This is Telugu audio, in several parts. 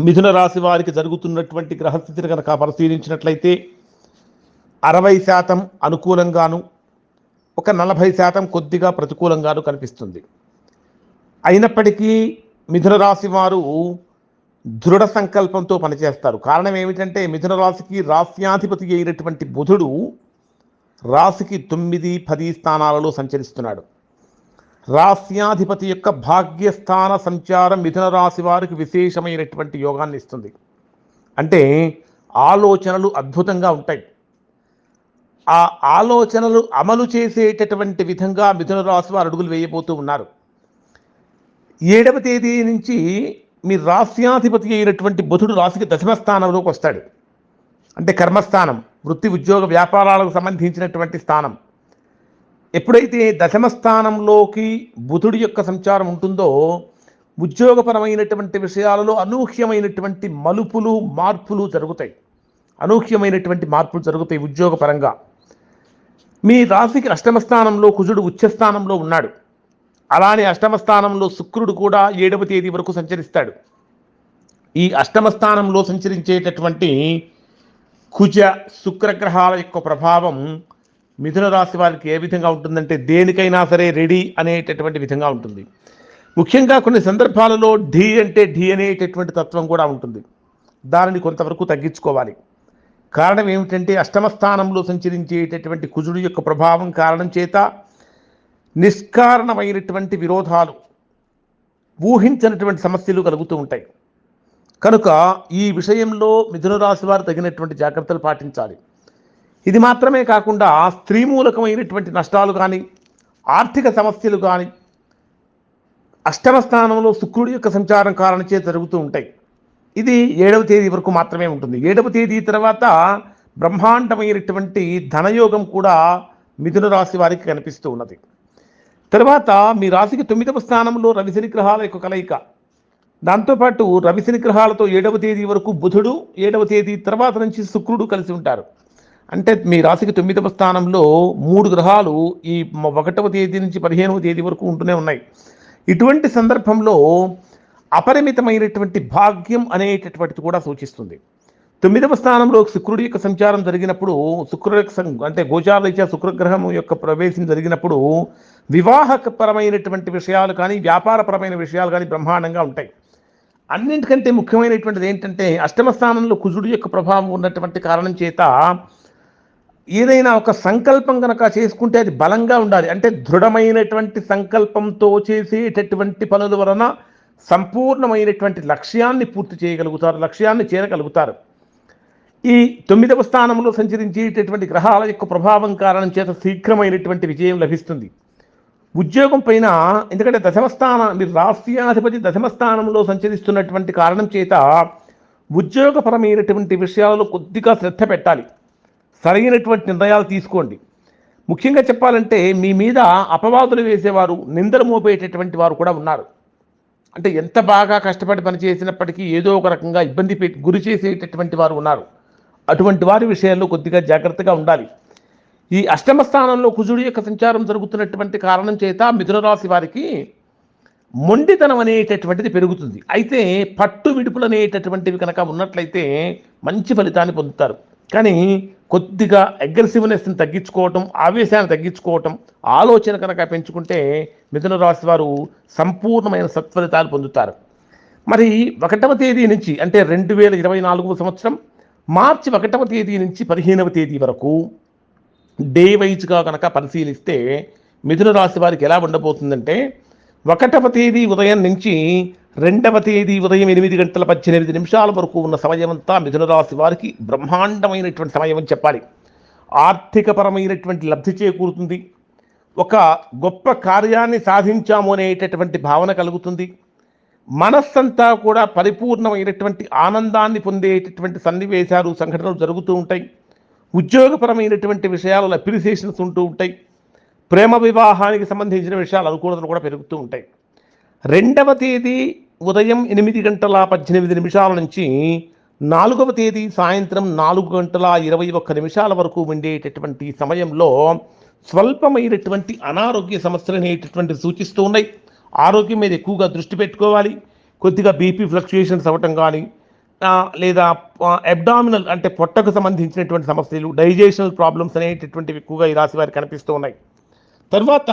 మిథున రాశి వారికి జరుగుతున్నటువంటి గ్రహస్థితిని కనుక పరిశీలించినట్లయితే అరవై శాతం అనుకూలంగాను ఒక నలభై శాతం కొద్దిగా ప్రతికూలంగాను కనిపిస్తుంది. అయినప్పటికీ మిథున రాశి వారు దృఢ సంకల్పంతో పనిచేస్తారు. కారణం ఏమిటంటే మిథున రాశికి రాస్యాధిపతి అయినటువంటి బుధుడు రాశికి తొమ్మిది పది స్థానాలలో సంచరిస్తున్నాడు. రాస్యాధిపతి యొక్క భాగ్యస్థాన సంచారం మిథున రాశి వారికి విశేషమైనటువంటి యోగాన్ని ఇస్తుంది. అంటే ఆలోచనలు అద్భుతంగా ఉంటాయి. ఆ ఆలోచనలు అమలు చేసేటటువంటి విధంగా మిథున రాశి వారు అడుగులు వేయబోతూ ఉన్నారు. ఏడవ తేదీ నుంచి మీ రాస్యాధిపతి అయినటువంటి బుధుడు రాశికి దశమ స్థానంలోకి వస్తాడు. అంటే కర్మస్థానం వృత్తి ఉద్యోగ వ్యాపారాలకు సంబంధించినటువంటి స్థానం. ఎప్పుడైతే దశమ స్థానంలోకి బుధుడి యొక్క సంచారం ఉంటుందో ఉద్యోగపరమైనటువంటి విషయాలలో అనూహ్యమైనటువంటి మలుపులు మార్పులు జరుగుతాయి. అనూహ్యమైనటువంటి మార్పులు జరుగుతాయి ఉద్యోగపరంగా. మీ రాశికి అష్టమ స్థానంలో కుజుడు ఉచ్చస్థానంలో ఉన్నాడు. అలానే అష్టమ స్థానంలో శుక్రుడు కూడా ఏడవ తేదీ వరకు సంచరిస్తాడు. ఈ అష్టమ స్థానంలో సంచరించేటటువంటి కుజ శుక్రగ్రహాల యొక్క ప్రభావం మిథున రాశి వారికి ఏ విధంగా ఉంటుందంటే దేనికైనా సరే రెడీ అనేటటువంటి విధంగా ఉంటుంది. ముఖ్యంగా కొన్ని సందర్భాలలో ఢీ అంటే ఢీ అనేటటువంటి తత్వం కూడా ఉంటుంది. దానిని కొంతవరకు తగ్గించుకోవాలి. కారణం ఏమిటంటే అష్టమ స్థానంలో సంచరించేటటువంటి కుజుడు యొక్క ప్రభావం కారణం చేత నిష్కారణమైనటువంటి విరోధాలు ఊహించినటువంటి సమస్యలు కలుగుతూ ఉంటాయి. కనుక ఈ విషయంలో మిథున రాశి వారు తగినటువంటి జాగ్రత్తలు పాటించాలి. ఇది మాత్రమే కాకుండా స్త్రీ మూలకమైనటువంటి నష్టాలు కానీ ఆర్థిక సమస్యలు కానీ అష్టమ స్థానంలో శుక్రుడి యొక్క సంచారం కారణం జరుగుతూ ఉంటాయి. ఇది ఏడవ తేదీ వరకు మాత్రమే ఉంటుంది. ఏడవ తేదీ తర్వాత బ్రహ్మాండమైనటువంటి ధనయోగం కూడా మిథున రాశి వారికి కనిపిస్తూ ఉన్నది. తర్వాత మీ రాశికి తొమ్మిదవ స్థానంలో రవిశని గ్రహాల యొక్క కలయిక. దాంతోపాటు రవిశని గ్రహాలతో ఏడవ తేదీ వరకు బుధుడు ఏడవ తేదీ తర్వాత నుంచి శుక్రుడు కలిసి ఉంటారు. అంటే మీ రాశికి తొమ్మిదవ స్థానంలో మూడు గ్రహాలు ఈ ఒకటవ తేదీ నుంచి పదిహేనవ తేదీ వరకు ఉంటూనే ఉన్నాయి. ఇటువంటి సందర్భంలో అపరిమితమైనటువంటి భాగ్యం అనేటటువంటిది కూడా సూచిస్తుంది. తొమ్మిదవ స్థానంలో శుక్రుడి యొక్క సంచారం జరిగినప్పుడు శుక్రుడి యొక్క అంటే అంటే గోచారరీత్యా శుక్రగ్రహం యొక్క ప్రవేశం జరిగినప్పుడు వివాహపరమైనటువంటి విషయాలు కానీ వ్యాపారపరమైన విషయాలు కానీ బ్రహ్మాండంగా ఉంటాయి. అన్నింటికంటే ముఖ్యమైనటువంటిది ఏంటంటే అష్టమ స్థానంలో కుజుడి యొక్క ప్రభావం ఉన్నటువంటి కారణం చేత ఏదైనా ఒక సంకల్పం కనుక చేసుకుంటే అది బలంగా ఉండాలి. అంటే దృఢమైనటువంటి సంకల్పంతో చేసేటటువంటి పనుల వలన సంపూర్ణమైనటువంటి లక్ష్యాన్ని పూర్తి చేయగలుగుతారు లక్ష్యాన్ని చేరగలుగుతారు. ఈ తొమ్మిదవ స్థానంలో సంచరించేటటువంటి గ్రహాల యొక్క ప్రభావం కారణం చేత శీఘ్రమైనటువంటి విజయం లభిస్తుంది. ఉద్యోగం పైన ఎందుకంటే దశమ స్థానం మీరు రాష్ట్రీయాధిపతి దశమ స్థానంలో సంచరిస్తున్నటువంటి కారణం చేత ఉద్యోగపరమైనటువంటి విషయాలలో కొద్దిగా శ్రద్ధ పెట్టాలి. సరైనటువంటి నిర్ణయాలు తీసుకోండి. ముఖ్యంగా చెప్పాలంటే మీ మీద అపవాదులు వేసేవారు నిందలు మోపేటటువంటి వారు కూడా ఉన్నారు. అంటే ఎంత బాగా కష్టపడి పని చేసినప్పటికీ ఏదో ఒక రకంగా ఇబ్బంది పెట్టి గురి చేసేటటువంటి వారు ఉన్నారు. అటువంటి వారి విషయాల్లో కొద్దిగా జాగ్రత్తగా ఉండాలి. ఈ అష్టమ స్థానంలో కుజుడి యొక్క సంచారం జరుగుతున్నటువంటి కారణం చేత మిథున రాశి వారికి మొండితనం అనేటటువంటిది పెరుగుతుంది. అయితే పట్టు విడుపులు అనేటటువంటివి కనుక ఉన్నట్లయితే మంచి ఫలితాన్ని పొందుతారు. కానీ కొద్దిగా అగ్రెసివ్నెస్ని తగ్గించుకోవటం ఆవేశాన్ని తగ్గించుకోవటం ఆలోచన కనుక పెంచుకుంటే మిథున రాశి వారు సంపూర్ణమైన సత్ఫలితాలు పొందుతారు. మరి ఒకటవ తేదీ నుంచి అంటే రెండు వేల ఇరవై నాలుగవ సంవత్సరం మార్చి ఒకటవ తేదీ నుంచి పదిహేనవ తేదీ వరకు డే వైజ్గా కనుక పరిశీలిస్తే మిథున రాశి వారికి ఎలా ఉండబోతుందంటే ఒకటవ తేదీ ఉదయం నుంచి రెండవ తేదీ ఉదయం ఎనిమిది గంటల పద్దెనిమిది నిమిషాల వరకు ఉన్న సమయమంతా మిథునరాశి వారికి బ్రహ్మాండమైనటువంటి సమయం అని చెప్పాలి. ఆర్థికపరమైనటువంటి లబ్ధి చేకూరుతుంది. ఒక గొప్ప కార్యాన్ని సాధించాము అనేటటువంటి భావన కలుగుతుంది. మనస్సంతా కూడా పరిపూర్ణమైనటువంటి ఆనందాన్ని పొందేటటువంటి సన్నివేశాలు సంఘటనలు జరుగుతూ ఉంటాయి. ఉద్యోగపరమైనటువంటి విషయాలలో అప్రిసియేషన్స్ ఉంటూ ఉంటాయి. ప్రేమ వివాహానికి సంబంధించిన విషయాలు అనుకూలతలు కూడా పెరుగుతూ ఉంటాయి. రెండవ తేదీ ఉదయం ఎనిమిది గంటల పద్దెనిమిది నిమిషాల నుంచి నాలుగవ తేదీ సాయంత్రం నాలుగు గంటల ఇరవై ఒక్క నిమిషాల వరకు ఉండేటటువంటి సమయంలో స్వల్పమైనటువంటి అనారోగ్య సమస్యలు అనేటటువంటి సూచిస్తూ ఉన్నాయి. ఆరోగ్యం మీద ఎక్కువగా దృష్టి పెట్టుకోవాలి. కొద్దిగా బీపీ ఫ్లక్చుయేషన్స్ అవ్వటం కానీ లేదా అబ్డామినల్ అంటే పొట్టకు సంబంధించినటువంటి సమస్యలు డైజెషనల్ ప్రాబ్లమ్స్ అనేటటువంటివి ఎక్కువగా ఈ రాశి వారికి కనిపిస్తూ ఉన్నాయి. తర్వాత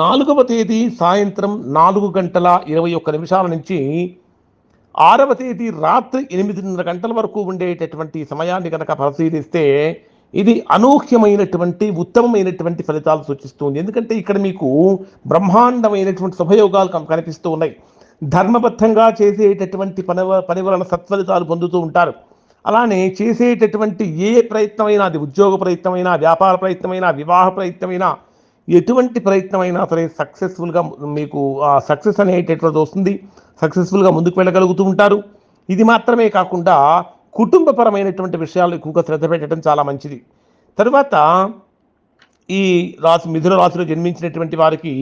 నాలుగవ తేదీ సాయంత్రం నాలుగు గంటల ఇరవై ఒక్క నిమిషాల నుంచి ఆరవ తేదీ రాత్రి ఎనిమిదిన్నర గంటల వరకు ఉండేటటువంటి సమయాన్ని కనుక పరిశీలిస్తే ఇది అనూహ్యమైనటువంటి ఉత్తమమైనటువంటి ఫలితాలు సూచిస్తుంది. ఎందుకంటే ఇక్కడ మీకు బ్రహ్మాండమైనటువంటి శుభయోగాలు కనిపిస్తూ ఉన్నాయి. ధర్మబద్ధంగా చేసేటటువంటి పని పని వలన సత్ఫలితాలు పొందుతూ ఉంటారు. అలానే చేసేటటువంటి ఏ ప్రయత్నమైనా అది ఉద్యోగ ప్రయత్నమైనా వ్యాపార ప్రయత్నమైనా వివాహ ప్రయత్నమైనా ఎటువంటి ప్రయత్నమైనా సరే సక్సెస్ఫుల్గా మీకు ఆ సక్సెస్ అనేటటువంటి వస్తుంది? సక్సెస్ఫుల్గా ముందుకు వెళ్ళగలుగుతూ ఉంటారు. ఇది మాత్రమే కాకుండా కుటుంబపరమైనటువంటి విషయాలు ఎక్కువగా శ్రద్ధ పెట్టడం చాలా మంచిది. తరువాత ఈ రాశి మిథున రాశిలో జన్మించినటువంటి వారికి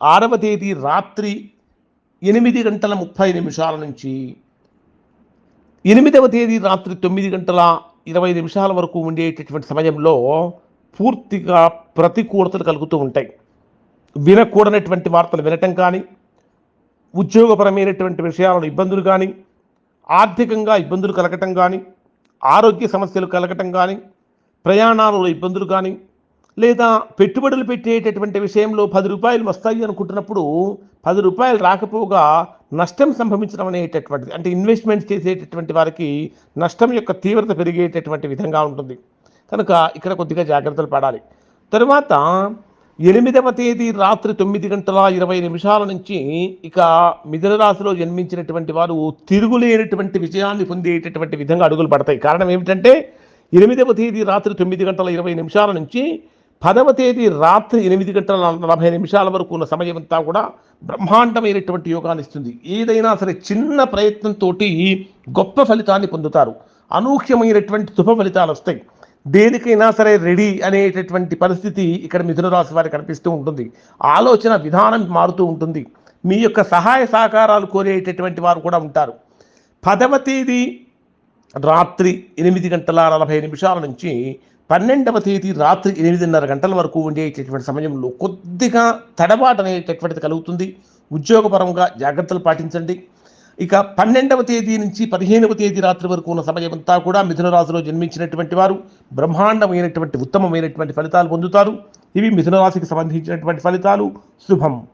ఆరవ తేదీ రాత్రి ఎనిమిది గంటల ముప్పై నిమిషాల నుంచి ఎనిమిదవ తేదీ రాత్రి తొమ్మిది గంటల ఇరవై నిమిషాల వరకు ఉండేటటువంటి సమయంలో పూర్తిగా ప్రతికూలతలు కలుగుతూ ఉంటాయి. వినకూడనటువంటి వార్తలు వినటం కానీ ఉద్యోగపరమైనటువంటి విషయాలను ఇబ్బందులు కానీ ఆర్థికంగా ఇబ్బందులు కలగటం కానీ ఆరోగ్య సమస్యలు కలగటం కానీ ప్రయాణాలలో ఇబ్బందులు కానీ లేదా పెట్టుబడులు పెట్టేటటువంటి విషయంలో పది రూపాయలు వస్తాయి అనుకుంటున్నప్పుడు పది రూపాయలు రాకపోగా నష్టం సంభవించడం అనేటటువంటిది అంటే ఇన్వెస్ట్మెంట్ చేసేటటువంటి వారికి నష్టం యొక్క తీవ్రత పెరిగేటటువంటి విధంగా ఉంటుంది. కనుక ఇక్కడ కొద్దిగా జాగ్రత్తలు పడాలి. తరువాత ఎనిమిదవ తేదీ రాత్రి తొమ్మిది గంటల ఇరవై నిమిషాల నుంచి ఇక మిథున రాశిలో జన్మించినటువంటి వారు తిరుగులేనటువంటి విజయాన్ని పొందేటటువంటి విధంగా అడుగులు పడతాయి. కారణం ఏమిటంటే ఎనిమిదవ తేదీ రాత్రి తొమ్మిది గంటల ఇరవై నిమిషాల నుంచి పదవ తేదీ రాత్రి ఎనిమిది గంటల నలభై నిమిషాల వరకు ఉన్న సమయం అంతా కూడా బ్రహ్మాండమైనటువంటి యోగాన్ని ఇస్తుంది. ఏదైనా సరే చిన్న ప్రయత్నంతో గొప్ప ఫలితాన్ని పొందుతారు. అనూహ్యమైనటువంటి శుభ ఫలితాలు వస్తాయి. దేనికైనా సరే రెడీ అనేటటువంటి పరిస్థితి ఇక్కడ మిథున రాశి వారికి కనిపిస్తూ ఉంటుంది. ఆలోచన విధానం మారుతూ ఉంటుంది. మీ యొక్క సహాయ సహకారాలు కోరేటటువంటి వారు కూడా ఉంటారు. పదవ తేదీ రాత్రి ఎనిమిది గంటల నలభై నిమిషాల నుంచి పన్నెండవ తేదీ రాత్రి ఎనిమిదిన్నర గంటల వరకు ఉండేటటువంటి సమయంలో కొద్దిగా తడబాటు అనేటటువంటిది కలుగుతుంది. ఉద్యోగపరంగా జాగ్రత్తలు పాటించండి. ఇక పన్నెండవ తేదీ నుంచి పదిహేనవ తేదీ రాత్రి వరకు ఉన్న సమయమంతా కూడా మిథున రాశిలో జన్మించినటువంటి వారు బ్రహ్మాండమైనటువంటి ఉత్తమమైనటువంటి ఫలితాలు పొందుతారు. ఇవి మిథున రాశికి సంబంధించినటువంటి ఫలితాలు. శుభం.